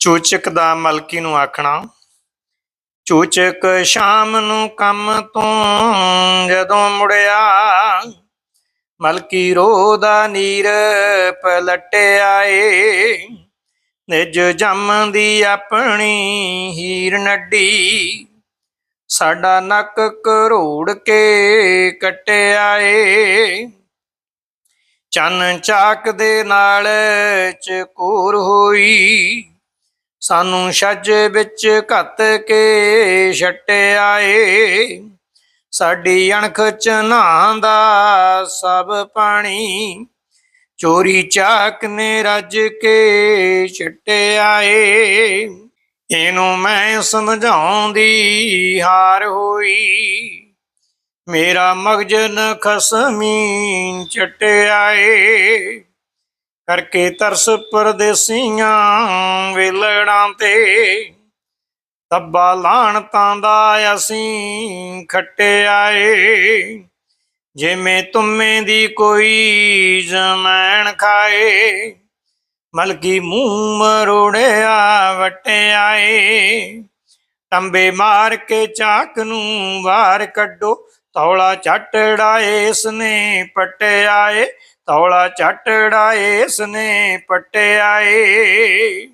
ਚੂਚਕ ਦਾ ਮਲਕੀ ਨੂੰ ਆਖਣਾ, ਚੂਚਕ ਸ਼ਾਮ ਨੂੰ ਕੰਮ ਤੋਂ ਜਦੋਂ ਮੁੜਿਆ, ਮਲਕੀ ਰੋਦਾ ਨੀਰ ਪਲਟਿਆ ਏ ਨਿਜ ਜੰਮਦੀ ਆਪਣੀ ਹੀਰ ਨੱਡੀ ਸਾਡਾ ਨੱਕ ਕਰੋੜ ਕੇ ਕਟਿਆ ਏ ਚੰਨ ਚਾਕ ਦੇ ਨਾਲ ਚਕੂਰ ਹੋਈ ਸਾਨੂੰ ਛੱਜ ਵਿੱਚ ਘੱਤ ਕੇ ਛਟਿਆ ਏ ਸਾਡੀ ਅਣਖ ਚ ਨਹਾਂਦਾ ਸਭ ਪਾਣੀ। ਚੋਰੀ ਚਾਕ ਨੇ ਰੱਜ ਕੇ ਛਟਿਆ ਏ ਇਹਨੂੰ ਮੈਂ ਸਮਝਾਉਂਦੀ ਹਾਰ ਹੋਈ। ਮੇਰਾ ਮਗਜ ਨ ਖਸਮੀ ਚਟਿਆ ਏ ਕਰਕੇ ਤਰਸ ਪਰਦੇਸੀਆਂ ਵੇਲੜਾਂ ਤੇ। ਤੱਬਾ ਲਾਣਤਾਂ ਦਾ ਅਸੀਂ ਖੱਟਿਆ ਏ ਜਿਵੇਂ ਤੁਮੇ ਦੀ ਕੋਈ ਜ਼ਮੈਣ ਖਾਏ। ਮਲਕੀ ਮੂੰਹ ਮਰੋੜਿਆ ਵਟਿਆ ਏ ਟੰਬੇ ਮਾਰ ਕੇ ਚਾਕ ਨੂੰ ਵਾਰ ਕੱਢੋ। ਤੌਲਾ ਝਟੜਾ ਇਸ ਨੇ ਪਟਿਆ ਏ ਤੌਲਾ ਝਟੜਾ ਇਸ ਨੇ ਪਟਿਆ ਏ